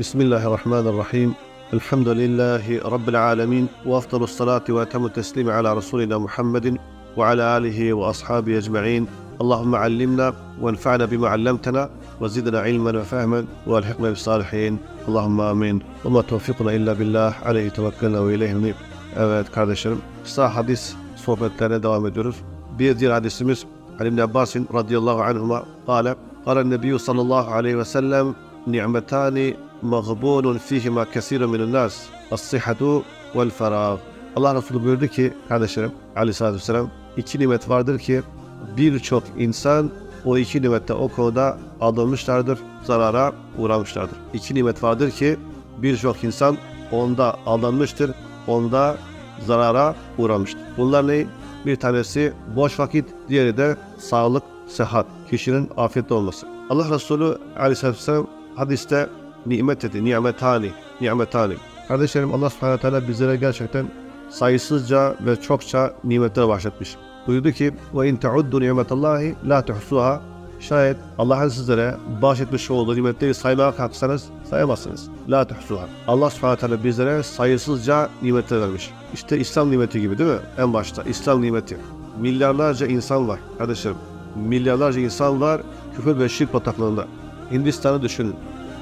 بسم الله الرحمن الرحيم الحمد لله رب العالمين وافضل الصلاه واتم التسليم على رسولنا محمد وعلى اله واصحابه اجمعين اللهم علمنا وانفعنا بما علمتنا وزدنا علما وفهما والحقنا بالصالحين اللهم امين وما توفيقنا الا بالله عليه توكلنا واليه نيب Evet kardeşlerim kısa hadis sohbetlerine devam ediyoruz. Bir diğer hadisimiz Ali ibn Abbas'in radıyallahu anhuma kâle kâle nebiyyü sallallahu aleyhi ve sellem ni'metani fihima kesirun minin nas as-sihhatu vel ferah. Allah Resulü buyurdu ki kardeşlerim aleyhissalatü vesselam iki nimet vardır ki birçok insan o iki nimette o konuda aldanmışlardır, zarara uğramışlardır. İki nimet vardır ki birçok insan onda aldanmıştır, onda zarara uğramıştır. Bunlar ne? Bir tanesi boş vakit, diğeri de sağlık, sıhhat, kişinin afiyette olması. Allah Resulü aleyhisselatü vesselam hadiste nimet dedi, nimetani, nimetani. Kardeşlerim Allah subhanahu teala bizlere gerçekten sayısızca ve çokça nimetler bahşetmiş. Buyurdu ki ve in teuddu nimetallahi la tuhsuha Şayet Allah'ın sizlere bahşetmiş olduğu nimetleri saymaya kalksanız sayamazsınız. La tuhsuha. Allah subhanahu teala bizlere sayısızca nimetler vermiş. İşte İslam nimeti gibi değil mi? En başta İslam nimeti. Milyarlarca insan var kardeşlerim. Milyarlarca insan var küfür ve şirk bataklığında. Hindistan'ı düşünün.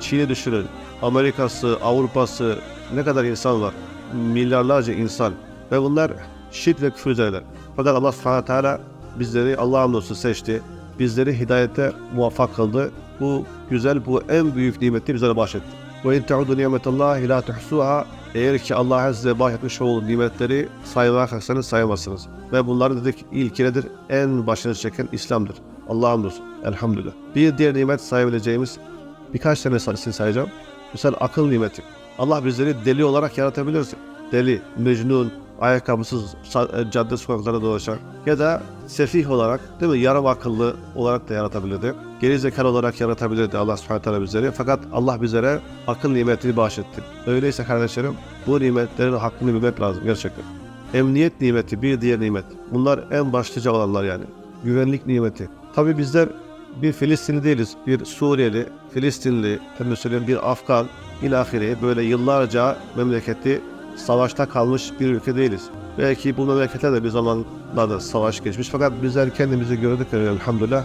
Çin'i düşünün. Amerika'sı, Avrupa'sı ne kadar insan var. Milyarlarca insan. Ve bunlar şirk ve küfür üzereler. Fakat Allah subhanahu teala bizleri Allah'a hamdolsun seçti. Bizleri hidayete muvaffak kıldı. Bu güzel, bu en büyük nimeti bizlere bahşetti. Ve in te'udu nimetallahi la tuhsuha. Eğer ki Allah'a size bahşetmiş olduğu nimetleri saymaya kalksanız sayamazsınız. Ve bunların dedik ilki nedir? En başını çeken İslam'dır. Allah'a hamdolsun. Elhamdülillah. Bir diğer nimet sayabileceğimiz birkaç tanesini sayacağım. Mesela akıl nimeti. Allah bizleri deli olarak yaratabilirsin. Deli, mecnun, ayakkabısız e, cadde sokaklarda dolaşan ya da sefih olarak değil mi yarım akıllı olarak da yaratabilirdi. Geri zekalı olarak yaratabilirdi Allah subhanahu teala bizleri. Fakat Allah bizlere akıl nimetini bahşetti. Öyleyse kardeşlerim bu nimetlerin hakkını bilmek lazım gerçekten. Emniyet nimeti bir diğer nimet. Bunlar en başlıca olanlar yani. Güvenlik nimeti. Tabi bizler bir Filistinli değiliz. Bir Suriyeli, Filistinli, efendim söyleyeyim bir Afgan, ilahiri böyle yıllarca memleketi savaşta kalmış bir ülke değiliz. Belki bu memlekete de bir zamanlarda savaş geçmiş fakat bizler kendimizi gördük elhamdülillah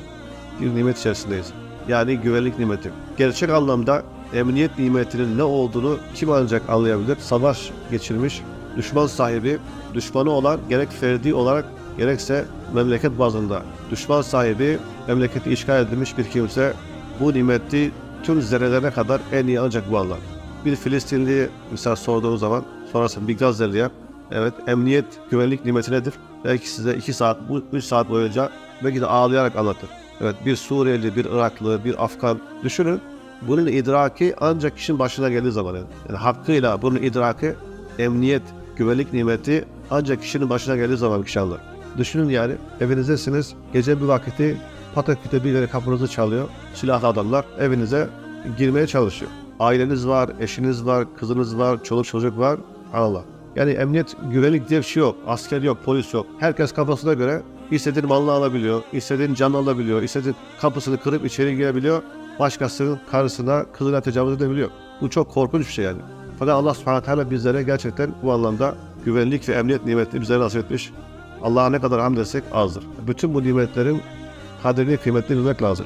bir nimet içerisindeyiz. Yani güvenlik nimeti. Gerçek anlamda emniyet nimetinin ne olduğunu kim ancak anlayabilir? Savaş geçirmiş, düşman sahibi, düşmanı olan gerek ferdi olarak gerekse memleket bazında düşman sahibi, memleketi işgal edilmiş bir kimse bu nimeti tüm zerrelerine kadar en iyi ancak bu anlar. Bir Filistinli misal sorduğunuz zaman sonrasında bir Gazze'liye evet emniyet güvenlik nimeti nedir? Belki size 2 saat, 3 saat boyunca belki de ağlayarak anlatır. Evet bir Suriyeli, bir Iraklı, bir Afgan düşünün. Bunun idraki ancak kişinin başına geldiği zaman yani. yani hakkıyla bunun idraki emniyet, güvenlik nimeti ancak kişinin başına geldiği zaman anlar. Düşünün yani evinizdesiniz gece bir vakiti pataküte birileri kapınızı çalıyor. Silahlı adamlar evinize girmeye çalışıyor. Aileniz var, eşiniz var, kızınız var, çoluk çocuk var. Allah. Yani emniyet, güvenlik diye bir şey yok. Asker yok, polis yok. Herkes kafasına göre istediğin malını alabiliyor, istediğin canını alabiliyor, istediğin kapısını kırıp içeri girebiliyor. Başkasının karısına, kızına tecavüz edebiliyor. Bu çok korkunç bir şey yani. Fakat Allah subhanahu teala bizlere gerçekten bu anlamda güvenlik ve emniyet nimetini bizlere nasip etmiş. Allah'a ne kadar hamd etsek azdır. Bütün bu nimetlerin kadrini, kıymetini bilmek lazım.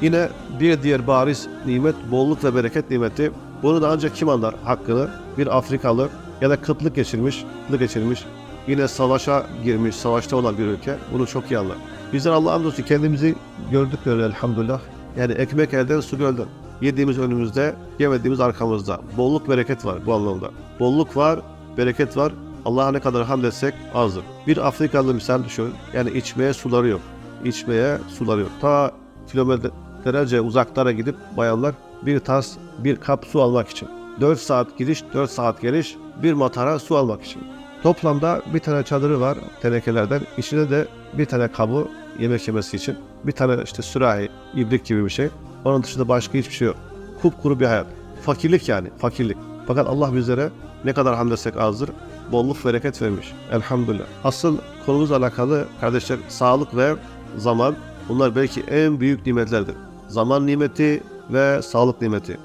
Yine bir diğer bariz nimet bolluk ve bereket nimeti. Bunu da ancak kim anlar hakkını? Bir Afrikalı ya da kıtlık geçirmiş, kıtlık geçirmiş, yine savaşa girmiş, savaşta olan bir ülke bunu çok iyi anlar. Bizler Allah'a hamdolsun kendimizi gördük böyle elhamdülillah. Yani ekmek elden, su gölden. Yediğimiz önümüzde, yemediğimiz arkamızda. Bolluk bereket var bu anlamda. Bolluk var, bereket var. Allah'a ne kadar hamd etsek azdır. Bir Afrikalı misal düşünün. Yani içmeye suları yok. İçmeye suları yok. Ta kilometrelerce uzaklara gidip bayanlar bir tas, bir kap su almak için. 4 saat gidiş, 4 saat geliş bir matara su almak için. Toplamda bir tane çadırı var tenekelerden. İçinde de bir tane kabı yemek yemesi için. Bir tane işte sürahi, ibrik gibi bir şey. Onun dışında başka hiçbir şey yok. Kupkuru bir hayat. Fakirlik yani, fakirlik. Fakat Allah bizlere ne kadar hamd etsek azdır. Bolluk bereket vermiş. Elhamdülillah. Asıl konumuzla alakalı kardeşler sağlık ve zaman. Bunlar belki en büyük nimetlerdir. Zaman nimeti ve sağlık nimeti.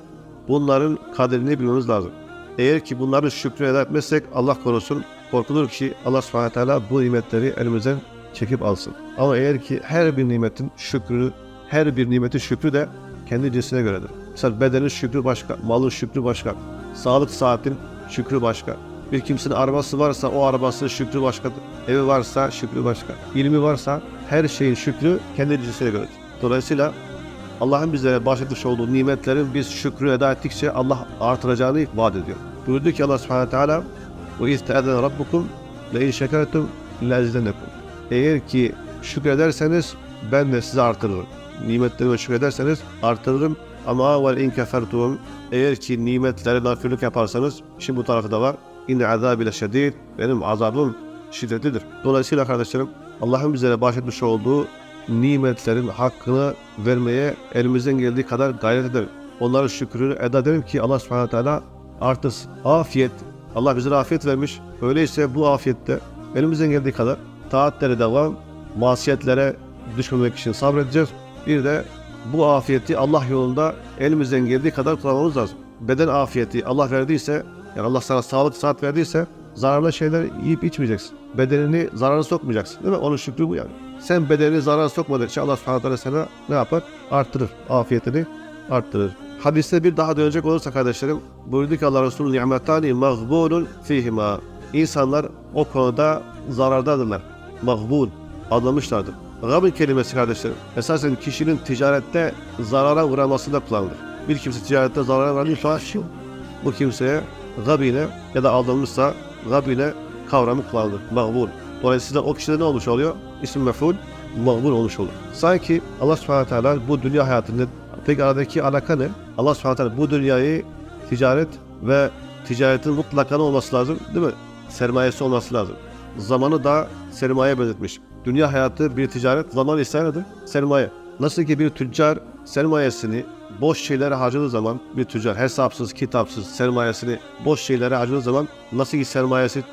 bunların kadrini bilmemiz lazım. Eğer ki bunların şükrü eda etmezsek Allah korusun korkulur ki Allah subhanahu teala bu nimetleri elimizden çekip alsın. Ama eğer ki her bir nimetin şükrü, her bir nimetin şükrü de kendi cinsine göredir. Mesela bedenin şükrü başka, malın şükrü başka, sağlık saatin şükrü başka. Bir kimsenin arabası varsa o arabasının şükrü başkadır. Evi varsa şükrü başka. İlmi varsa her şeyin şükrü kendi cinsine göredir. Dolayısıyla Allah'ın bizlere bahşetmiş olduğu nimetlerin biz şükrü eda ettikçe Allah artıracağını vaat ediyor. Buyurdu ki Allah subhanahu teala te'edene rabbukum le in şekertum lezidennekum. Eğer ki şükrederseniz ben de size artırırım. Nimetlerime şükrederseniz artırırım ama vel in kefertum eğer ki nimetlere nafilik yaparsanız şimdi bu tarafı da var. İnne azabile şedid benim azabım şiddetlidir. Dolayısıyla kardeşlerim Allah'ın bizlere bahşetmiş olduğu nimetlerin hakkını vermeye elimizden geldiği kadar gayret edelim. Onların şükrünü eda edelim ki Allah subhanahu teala artırsın. Afiyet. Allah bize afiyet vermiş. Öyleyse bu afiyette elimizden geldiği kadar taatlere devam, masiyetlere düşmemek için sabredeceğiz. Bir de bu afiyeti Allah yolunda elimizden geldiği kadar kullanmamız lazım. Beden afiyeti Allah verdiyse, yani Allah sana sağlık saat verdiyse zararlı şeyler yiyip içmeyeceksin. Bedenini zarara sokmayacaksın değil mi? Onun şükrü bu yani. Sen bedenini zarara sokmadıkça Allah subhanahu sana ne yapar? Arttırır. Afiyetini arttırır. Hadiste bir daha dönecek olursa kardeşlerim buyurdu ki Allah Resulü ni'metani mağbunun fihima. İnsanlar o konuda zarardadırlar. Mağbun. Anlamışlardır. Gabın kelimesi kardeşlerim esasen kişinin ticarette zarara uğramasında kullanılır. Bir kimse ticarette zarara uğradıysa bu kimseye gabine ya da aldanmışsa gabine kavramı kullanılır. Mağbun. Dolayısıyla o kişide ne olmuş oluyor? İsim mef'ul mağbun olmuş olur. Sanki Allah subhanahu teala bu dünya hayatında peki aradaki alaka ne? Allah subhanahu teala bu dünyayı ticaret ve ticaretin mutlaka olması lazım değil mi? Sermayesi olması lazım. Zamanı da sermaye benzetmiş. Dünya hayatı bir ticaret, zaman ise nedir? Sermaye. Nasıl ki bir tüccar sermayesini boş şeylere harcadığı zaman bir tüccar hesapsız, kitapsız sermayesini boş şeylere harcadığı zaman nasıl ki sermayesi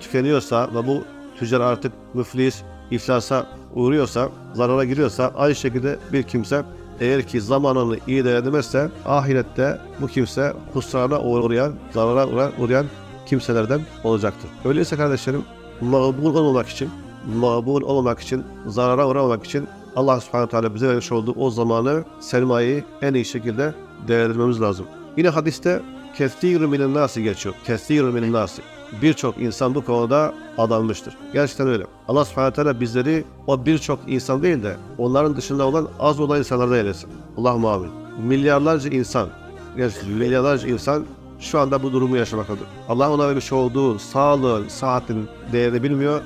tükeniyorsa ve bu tüccar artık müflis, iflasa uğruyorsa, zarara giriyorsa aynı şekilde bir kimse eğer ki zamanını iyi değerlendirmezse ahirette bu kimse husrana uğrayan, zarara uğrayan, kimselerden olacaktır. Öyleyse kardeşlerim mağbul olmamak için, mağbul olmamak için, zarara uğramamak için Allah subhanahu teala bize vermiş olduğu o zamanı, sermayeyi en iyi şekilde değerlendirmemiz lazım. Yine hadiste kestirü minin nasi geçiyor. Kestirü minin nasi. Birçok insan bu konuda adanmıştır. Gerçekten öyle. Allah subhanahu teala bizleri o birçok insan değil de onların dışında olan az olan insanlardan eylesin. Allah'ım amin. Milyarlarca insan, gerçekten milyarlarca insan şu anda bu durumu yaşamaktadır. Allah ona vermiş olduğu sağlığın, saatin değerini bilmiyor.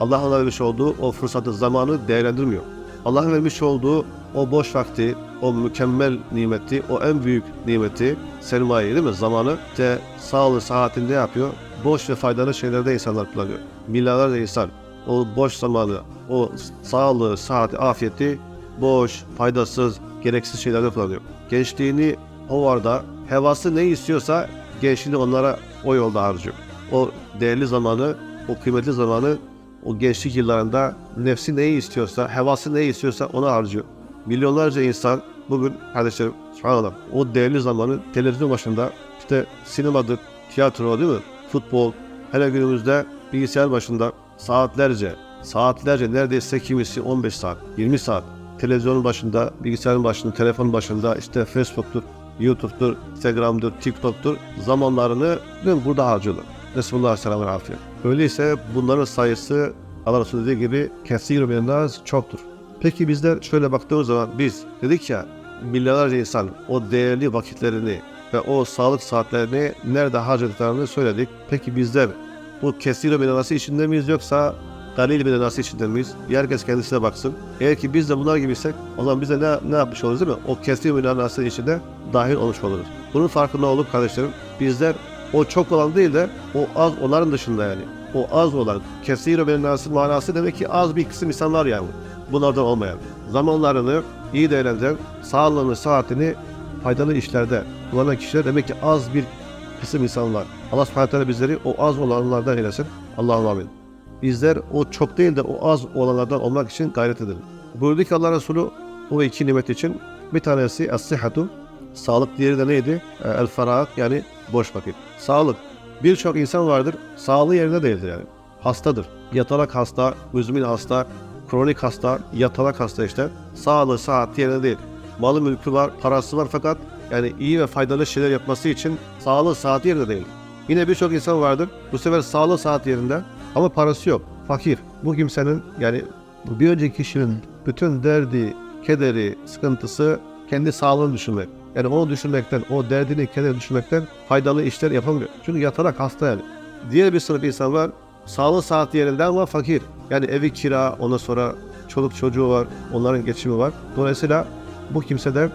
Allah ona vermiş olduğu o fırsatı, zamanı değerlendirmiyor. Allah'ın vermiş olduğu o boş vakti, o mükemmel nimeti, o en büyük nimeti, sermayeyi değil mi? Zamanı işte sağlığı, saatinde yapıyor. Boş ve faydalı şeylerde insanlar kullanıyor. Milyarlarca insan o boş zamanı, o sağlığı, saati, afiyeti boş, faydasız, gereksiz şeylerde kullanıyor. Gençliğini o varda, hevası ne istiyorsa gençliğini onlara o yolda harcıyor. O değerli zamanı, o kıymetli zamanı o gençlik yıllarında nefsi neyi istiyorsa, hevası neyi istiyorsa onu harcıyor. Milyonlarca insan bugün kardeşlerim subhanallah o değerli zamanı televizyon başında işte sinemadır, tiyatro değil mi? Futbol, hele günümüzde bilgisayar başında saatlerce, saatlerce neredeyse kimisi 15 saat, 20 saat televizyonun başında, bilgisayarın başında, telefonun başında işte Facebook'tur, YouTube'dur, Instagram'dır, TikTok'tur zamanlarını değil mi, burada harcıyorlar. Resulullah selamü afiyet. Öyleyse bunların sayısı Allah Resulü dediği gibi kesir bilinmez çoktur. Peki bizler şöyle baktığımız zaman biz dedik ya milyarlarca insan o değerli vakitlerini ve o sağlık saatlerini nerede harcadıklarını söyledik. Peki bizler bu kesir bilinmesi içinde miyiz yoksa galil bilinmesi içinde miyiz? Herkes kendisine baksın. Eğer ki biz de bunlar gibiysek o zaman biz de ne, ne yapmış oluruz değil mi? O kesir bilinmesi içinde dahil olmuş oluruz. Bunun farkında olup kardeşlerim bizler o çok olan değil de o az onların dışında yani. O az olan kesir ve nasıl manası demek ki az bir kısım insanlar yani. Bunlardan olmayan. Zamanlarını iyi değerlendiren, sağlığını, saatini faydalı işlerde kullanan kişiler demek ki az bir kısım insanlar. Allah subhanahu bizleri o az olanlardan eylesin. Allah'ım amin. Bizler o çok değil de o az olanlardan olmak için gayret edelim. Buyurdu ki Allah Resulü o iki nimet için bir tanesi es-sihhatu, Sağlık diğeri de neydi? E, El ferahat yani boş vakit. Sağlık. Birçok insan vardır. Sağlığı yerinde değildir yani. Hastadır. Yatalak hasta, müzmin hasta, kronik hasta, yatalak hasta işte. Sağlığı, saat yerinde değil. Malı mülkü var, parası var fakat yani iyi ve faydalı şeyler yapması için sağlığı, saat yerinde değil. Yine birçok insan vardır. Bu sefer sağlığı saat yerinde ama parası yok. Fakir. Bu kimsenin yani bir önceki kişinin bütün derdi, kederi, sıkıntısı kendi sağlığını düşünmek. Yani onu düşünmekten, o derdini, kederini düşünmekten faydalı işler yapamıyor. Çünkü yatarak hasta yani. Diğer bir sınıf insan var. Sağlığı saat yerinde ama fakir. Yani evi kira, ondan sonra çoluk çocuğu var, onların geçimi var. Dolayısıyla bu kimsede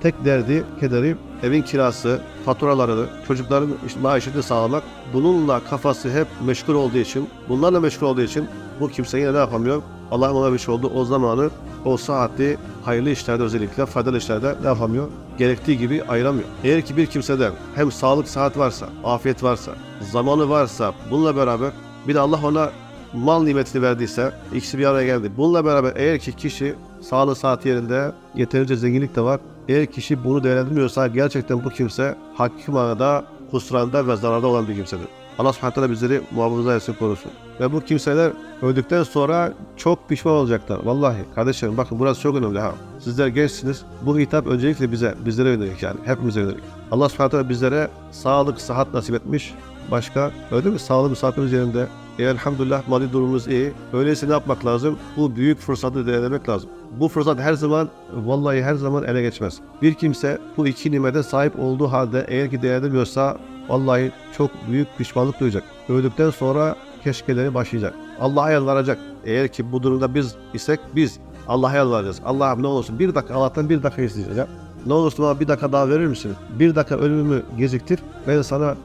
tek derdi, kederi evin kirası, faturalarını, çocukların maaşını sağlamak. Bununla kafası hep meşgul olduğu için, bunlarla meşgul olduğu için bu kimse yine ne yapamıyor? Allah'ın ona vermiş olduğu o zamanı, o saati hayırlı işlerde özellikle faydalı işlerde ne yapamıyor? Gerektiği gibi ayıramıyor. Eğer ki bir kimsede hem sağlık saat varsa, afiyet varsa, zamanı varsa bununla beraber bir de Allah ona mal nimetini verdiyse ikisi bir araya geldi. Bununla beraber eğer ki kişi sağlığı saat yerinde yeterince zenginlik de var. Eğer kişi bunu değerlendirmiyorsa gerçekten bu kimse hakiki manada husranda ve zararda olan bir kimsedir. Allah subhanahu bizleri muhafaza etsin korusun. Ve bu kimseler öldükten sonra çok pişman olacaklar. Vallahi kardeşlerim bakın burası çok önemli ha. Sizler gençsiniz. Bu hitap öncelikle bize, bizlere yönelik yani. Hepimize yönelik. Allah subhanahu bizlere sağlık, sıhhat nasip etmiş. Başka öyle mi? Sağlık, sıhhatimiz yerinde. E, elhamdülillah mali durumumuz iyi. Öyleyse ne yapmak lazım? Bu büyük fırsatı değerlendirmek lazım. Bu fırsat her zaman, vallahi her zaman ele geçmez. Bir kimse bu iki nimete sahip olduğu halde eğer ki değerlendirmiyorsa vallahi çok büyük pişmanlık duyacak. Öldükten sonra keşkeleri başlayacak. Allah'a yalvaracak. Eğer ki bu durumda biz isek biz Allah'a yalvaracağız. Allah'ım ne olursun bir dakika Allah'tan bir dakika isteyeceğiz ya. Ne olursun bana bir dakika daha verir misin? Bir dakika ölümümü geciktir. Ben sana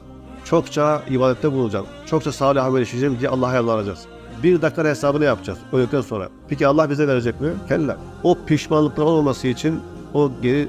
çokça ibadette bulunacağım. Çokça salih amel işleyeceğim diye Allah'a yalvaracağız. Bir dakika hesabını yapacağız öldükten sonra. Peki Allah bize verecek mi? Kella. O pişmanlıklar olmaması için o geri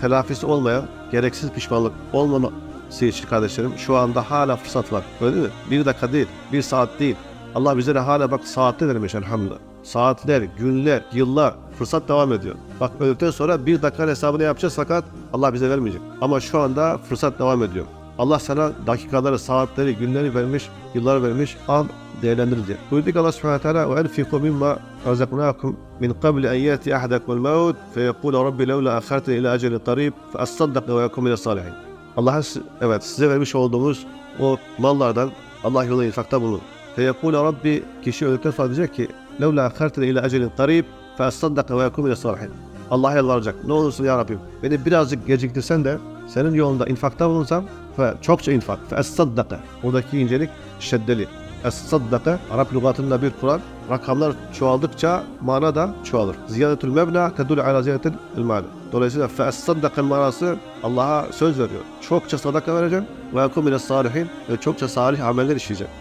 telafisi olmayan gereksiz pişmanlık olmaması seyirci kardeşlerim şu anda hala fırsat var. Öyle değil mi? Bir dakika değil, bir saat değil. Allah bize de hala bak saatte vermiş elhamdülillah. Saatler, günler, yıllar fırsat devam ediyor. Bak öldükten sonra bir dakika hesabını yapacağız fakat Allah bize vermeyecek. Ama şu anda fırsat devam ediyor. Allah sana dakikaları, saatleri, günleri vermiş, yıllar vermiş. Al değerlendir diye. Buyurduk Allah subhanahu teala ve enfiku mimma razaknakum min qabli en yati ahadakum el maut fe yekul rabbi levla akhartani ila acelin qarib fe asaddaq ve yekum min salihin. Allah'ın evet size vermiş olduğumuz o mallardan Allah yolunda infakta bulun. Feyekûne Rabbi kişi öldükten sonra diyecek ki Levla akhartene ila ecelin karib fe astaddaka ve yekum ile salihin. Allah'a yalvaracak. Ne olursun ya Rabbim beni birazcık geciktirsen de senin yolunda infakta bulunsam ve çokça infak. Fe estaddaka. Buradaki incelik şeddeli. Es-saddaka Arap lügatında bir Kur'an rakamlar çoğaldıkça mana da çoğalır. Ziyadetül mebna tedul ala ziyadetil mana. Dolayısıyla fe es-saddaka manası Allah'a söz veriyor. Çokça sadaka vereceğim ve yakum mine salihin çokça salih ameller işleyeceğim.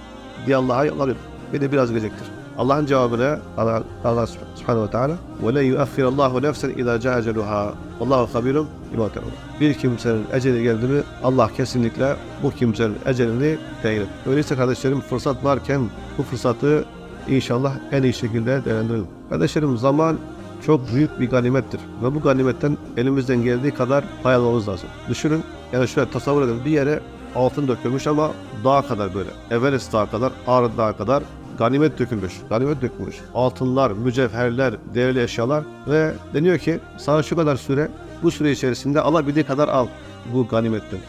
Diye Allah'a yalvarıyor. Beni biraz geciktir. Allah'ın cevabını Allah, Allah subhanahu ve teala ve le yuaffirallahu nefsen izâ câceluhâ Allahu habirum bimâ Bir kimsenin eceli geldi mi Allah kesinlikle bu kimsenin ecelini değilir. Öyleyse kardeşlerim fırsat varken bu fırsatı inşallah en iyi şekilde değerlendirelim. Kardeşlerim zaman çok büyük bir ganimettir ve bu ganimetten elimizden geldiği kadar pay almamız lazım. Düşünün yani şöyle tasavvur edin bir yere altın dökülmüş ama dağ kadar böyle. Everest dağı kadar, Ağrı dağı kadar ganimet dökülmüş. Ganimet dökülmüş. Altınlar, mücevherler, değerli eşyalar ve deniyor ki sana şu kadar süre bu süre içerisinde alabildiği kadar al bu ganimetten.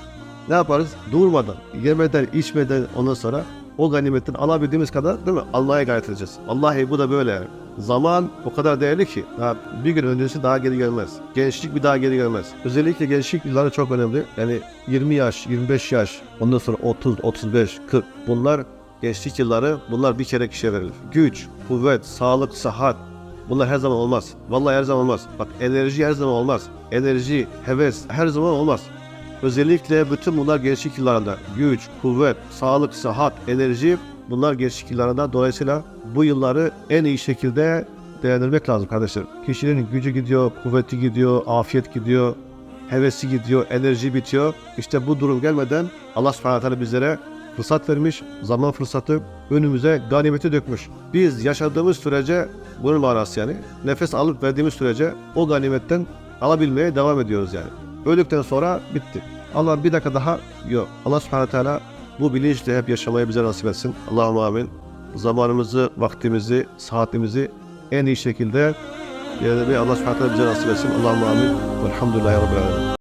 Ne yaparız? Durmadan, yemeden, içmeden ondan sonra o ganimetten alabildiğimiz kadar değil mi? Almaya gayret edeceğiz. Vallahi bu da böyle yani. Zaman o kadar değerli ki daha bir gün öncesi daha geri gelmez. Gençlik bir daha geri gelmez. Özellikle gençlik yılları çok önemli. Yani 20 yaş, 25 yaş, ondan sonra 30, 35, 40 bunlar gençlik yılları bunlar bir kere kişiye verilir. Güç, kuvvet, sağlık, sıhhat bunlar her zaman olmaz. Vallahi her zaman olmaz. Bak enerji her zaman olmaz. Enerji, heves her zaman olmaz. Özellikle bütün bunlar gençlik yıllarında. Güç, kuvvet, sağlık, sıhhat, enerji bunlar gençlik yıllarında. Dolayısıyla bu yılları en iyi şekilde değerlendirmek lazım kardeşlerim. Kişinin gücü gidiyor, kuvveti gidiyor, afiyet gidiyor, hevesi gidiyor, enerji bitiyor. İşte bu durum gelmeden Allah subhanahu bizlere fırsat vermiş, zaman fırsatı önümüze ganimeti dökmüş. Biz yaşadığımız sürece bunun manası yani nefes alıp verdiğimiz sürece o ganimetten alabilmeye devam ediyoruz yani. Öldükten sonra bitti. Allah bir dakika daha yok. Allah subhanahu teala bu bilinçle hep yaşamayı bize nasip etsin. Allah'ım amin. Zamanımızı, vaktimizi, saatimizi en iyi şekilde yerine Allah subhanahu teala bize nasip etsin. Allah'ım amin. Velhamdülillahi Rabbil alemin.